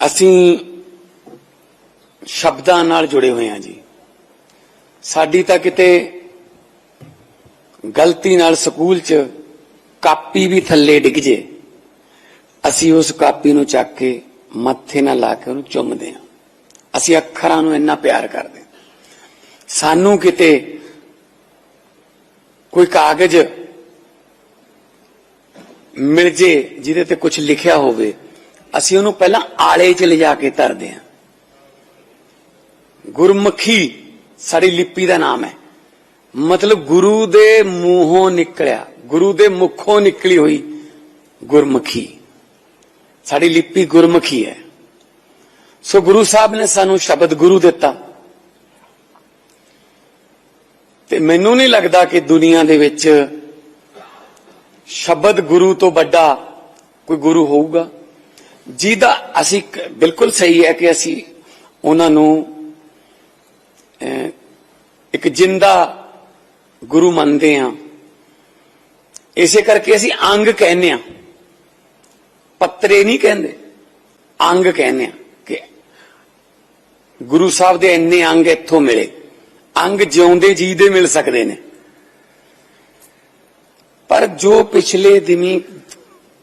ਅਸੀਂ ਸ਼ਬਦਾਂ ਨਾਲ ਜੁੜੇ ਹੋਏ ਹਾਂ ਜੀ ਸਾਡੀ ਤਾਂ ਕਿਤੇ ਗਲਤੀ ਨਾਲ ਸਕੂਲ 'ਚ ਕਾਪੀ ਵੀ ਥੱਲੇ ਡਿੱਗ ਜੇ, ਅਸੀਂ ਉਸ ਕਾਪੀ ਨੂੰ ਚੱਕ ਕੇ ਮੱਥੇ ਨਾਲ ਲਾ ਕੇ ਉਹਨੂੰ ਚੁੰਮਦੇ ਹਾਂ ਅਸੀਂ ਅੱਖਰਾਂ ਨੂੰ ਇੰਨਾ ਪਿਆਰ ਕਰਦੇ ਹਾਂ। ਸਾਨੂੰ ਕਿਤੇ ਕੋਈ ਕਾਗਜ਼ ਮਿਲ ਜੇ ਜਿਹਦੇ ਤੇ ਕੁਝ ਲਿਖਿਆ ਹੋਵੇ ਅਸੀਂ ਉਹਨੂੰ ਪਹਿਲਾਂ ਆਲੇ 'ਚ ਲਿਜਾ ਕੇ ਧਰਦੇ ਹਾਂ। ਗੁਰਮੁਖੀ ਸਾਡੀ ਲਿਪੀ ਦਾ ਨਾਮ ਹੈ। ਮਤਲਬ ਗੁਰੂ ਦੇ ਮੂੰਹੋਂ ਨਿਕਲਿਆ, ਗੁਰੂ ਦੇ ਮੁਖੋਂ ਨਿਕਲੀ ਹੋਈ ਗੁਰਮੁਖੀ। ਸਾਡੀ ਲਿਪੀ ਗੁਰਮੁਖੀ ਹੈ। ਸੋ ਗੁਰੂ ਸਾਹਿਬ ਨੇ ਸਾਨੂੰ ਸ਼ਬਦ ਗੁਰੂ ਦਿੱਤਾ। ਤੇ ਮੈਨੂੰ ਨਹੀਂ ਲੱਗਦਾ ਕਿ ਦੁਨੀਆ ਦੇ ਵਿੱਚ ਸ਼ਬਦ ਗੁਰੂ ਤੋਂ ਵੱਡਾ ਕੋਈ ਗੁਰੂ ਹੋਊਗਾ। ਜਿਹਦਾ ਅਸੀਂ ਬਿਲਕੁਲ ਸਹੀ ਹੈ ਕਿ ਅਸੀਂ ਉਹਨਾਂ ਨੂੰ ਇੱਕ ਜਿੰਦਾ ਗੁਰੂ ਮੰਨਦੇ ਹਾਂ। ਇਸੇ ਕਰਕੇ ਅਸੀਂ ਅੰਗ ਕਹਿੰਦੇ ਹਾਂ। ਪੱਤਰੇ ਨਹੀਂ ਕਹਿੰਦੇ, ਅੰਗ ਕਹਿੰਦੇ ਹਾਂ ਕਿ ਗੁਰੂ ਸਾਹਿਬ ਦੇ ਇੰਨੇ ਅੰਗ ਇੱਥੋਂ ਮਿਲੇ। ਅੰਗ ਜਿਉਂਦੇ ਜੀ ਦੇ ਮਿਲ ਸਕਦੇ ਨੇ। ਪਰ ਜੋ ਪਿਛਲੇ ਦਿਨੀ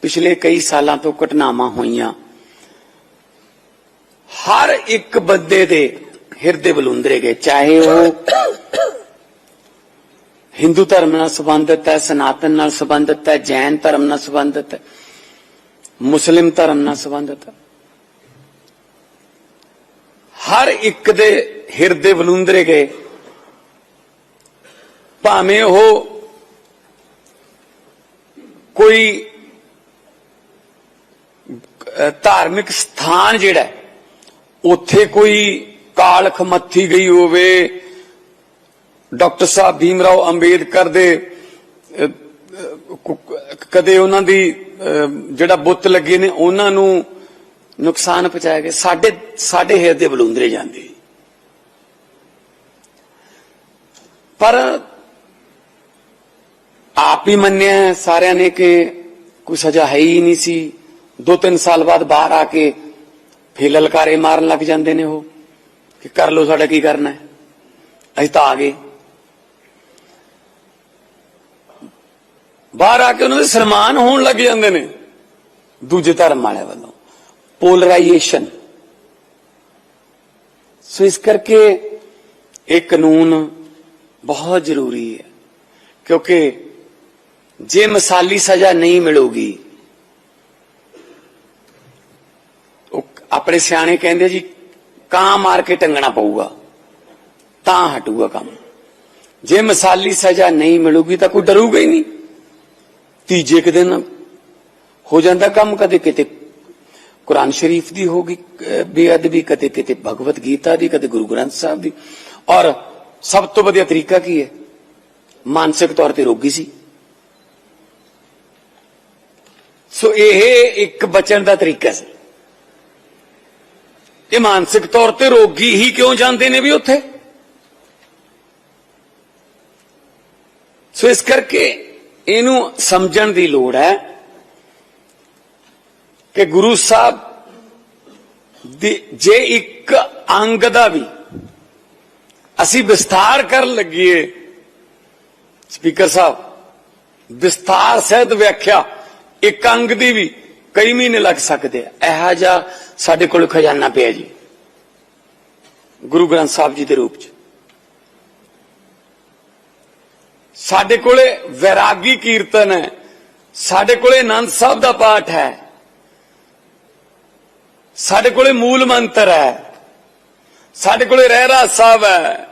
ਪਿਛਲੇ ਕਈ ਸਾਲਾਂ ਤੋਂ ਘਟਨਾਵਾਂ ਹੋਈਆਂ। ਹਰ ਇੱਕ ਬੰਦੇ ਦੇ ਹਿਰਦੇ ਬਲੁੰਦਰੇ ਗਏ, ਚਾਹੇ ਉਹ ਹਿੰਦੂ ਧਰਮ ਨਾਲ ਸੰਬੰਧਿਤ ਹੈ, ਸਨਾਤਨ ਨਾਲ ਸੰਬੰਧਿਤ ਹੈ, ਜੈਨ ਧਰਮ ਨਾਲ ਸੰਬੰਧਿਤ ਹੈ, ਮੁਸਲਿਮ ਧਰਮ ਨਾਲ ਸੰਬੰਧਿਤ ਹੈ। ਹਰ ਇੱਕ ਦੇ ਹਿਰਦੇ ਬਲੁੰਦਰੇ ਗਏ। ਭਾਵੇਂ ਉਹ ਕੋਈ ਧਾਰਮਿਕ ਸਥਾਨ ਜਿਹੜਾ ਉੱਥੇ ਕੋਈ ਕਾਲਖ ਮੱਥੀ ਗਈ ਹੋਵੇ, ਡਾਕਟਰ ਸਾਹਿਬ ਭੀਮਰਾਓ ਅੰਬੇਦਕਰ ਦੇ ਕਦੇ ਉਹਨਾਂ ਦੀ ਜਿਹੜਾ ਬੁੱਤ ਲੱਗੇ ਨੇ, ਉਹਨਾਂ ਨੂੰ ਨੁਕਸਾਨ ਪਹੁੰਚਾਇਆ ਗਿਆ। ਸਾਡੇ ਸਾਡੇ ਹਿਰਦੇ ਬਲੁੰਦਰੇ ਜਾਂਦੇ। ਪਰ ਆਪ ਹੀ ਮੰਨਿਆ ਸਾਰਿਆਂ ਨੇ ਕਿ ਕੋਈ ਸਜ਼ਾ ਹੈ ਹੀ ਨਹੀਂ ਸੀ। ਦੋ ਤਿੰਨ ਸਾਲ ਬਾਅਦ ਬਾਹਰ ਆ ਕੇ ਫੇਰ ਲਲਕਾਰੇ ਮਾਰਨ ਲੱਗ ਜਾਂਦੇ ਨੇ ਉਹ, ਕਿ ਕਰ ਲੋ ਸਾਡਾ ਕੀ ਕਰਨਾ ਹੈ। ਅਸੀਂ ਤਾਂ ਆ ਗਏ। ਬਾਹਰ ਆ ਕੇ ਉਹਨਾਂ ਦੇ ਸਨਮਾਨ ਹੋਣ ਲੱਗ ਜਾਂਦੇ ਨੇ। ਦੂਜੇ ਧਰਮ ਵਾਲਿਆਂ ਵੱਲੋਂ। ਪੋਲਰਾਈਜੇਸ਼ਨ ਸੋ ਇਸ ਕਰਕੇ ਇਹ ਕਾਨੂੰਨ ਬਹੁਤ ਜ਼ਰੂਰੀ ਹੈ। ਕਿਉਂਕਿ ਜੇ ਮਿਸਾਲੀ ਸਜ਼ਾ ਨਹੀਂ ਮਿਲੂਗੀ ਉਹ ਆਪਣੇ ਸਿਆਣੇ ਕਹਿੰਦੇ ਜੀ ਕਾਂ ਮਾਰ ਕੇ ਟੰਗਣਾ ਪਊਗਾ ਤਾਂ ਹਟੂਗਾ ਕੰਮ। ਜੇ ਮਿਸਾਲੀ ਸਜ਼ਾ ਨਹੀਂ ਮਿਲੂਗੀ ਤਾਂ ਕੋਈ ਡਰੂਗਾ ਹੀ ਨਹੀਂ। ਤੀਜੇ ਕੁ ਦਿਨ ਹੋ ਜਾਂਦਾ ਕੰਮ ਕਦੇ ਕਿਤੇ। ਕੁਰਾਨ ਸ਼ਰੀਫ ਦੀ ਹੋਗੀ ਅਹ, ਬੇਅਦਬੀ ਕਦੇ ਕਿਤੇ ਭਗਵਤ ਗੀਤਾ ਦੀ ਕਦੇ ਗੁਰੂ ਗ੍ਰੰਥ ਸਾਹਿਬ ਦੀ। ਔਰ ਸਭ ਤੋਂ ਵਧੀਆ ਤਰੀਕਾ ਕੀ ਹੈ? ਮਾਨਸਿਕ ਤੌਰ ਤੇ ਰੋਗੀ ਸੀ। ਸੋ ਇਹ ਇੱਕ ਬਚਣ ਦਾ ਤਰੀਕਾ ਸੀ। ਇਹ ਮਾਨਸਿਕ ਤੌਰ ਤੇ ਰੋਗੀ ਹੀ ਕਿਉਂ ਜਾਂਦੇ ਨੇ ਵੀ ਉੱਥੇ? ਸੋ ਇਸ ਕਰਕੇ ਇਹਨੂੰ ਸਮਝਣ ਦੀ ਲੋੜ ਹੈ ਕਿ ਗੁਰੂ ਸਾਹਿਬ ਜੇ ਇੱਕ ਅੰਗ ਦਾ ਵੀ ਅਸੀਂ ਵਿਸਥਾਰ ਕਰਨ ਲੱਗੀਏ, ਸਪੀਕਰ ਸਾਹਿਬ, ਵਿਸਥਾਰ ਸਹਿਤ ਵਿਆਖਿਆ, ਇੱਕ ਅੰਗ ਦੀ ਵੀ ਕਈ ਮਹੀਨੇ ਲੱਗ ਸਕਦੇ ਆ। ਇਹੋ ਜਿਹਾ ਸਾਡੇ ਕੋਲ ਖਜ਼ਾਨਾ ਪਿਆ ਜੀ, ਗੁਰੂ ਗ੍ਰੰਥ ਸਾਹਿਬ ਜੀ ਦੇ ਰੂਪ ਚ। ਸਾਡੇ ਕੋਲੇ ਵੈਰਾਗੀ ਕੀਰਤਨ ਹੈ, ਸਾਡੇ ਕੋਲੇ ਆਨੰਦ ਸਾਹਿਬ ਦਾ ਪਾਠ ਹੈ, ਸਾਡੇ ਕੋਲੇ ਮੂਲ ਮੰਤਰ ਹੈ, ਸਾਡੇ ਕੋਲੇ ਰਹਿਰਾ ਸਾਹਿਬ ਹੈ,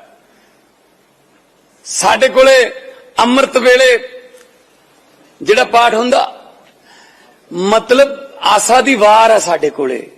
ਸਾਡੇ ਕੋਲੇ ਅੰਮ੍ਰਿਤ ਵੇਲੇ ਜਿਹੜਾ ਪਾਠ ਹੁੰਦਾ ਮਤਲਬ ਆਸਾ ਦੀ ਵਾਰ ਹੈ ਸਾਡੇ ਕੋਲੇ।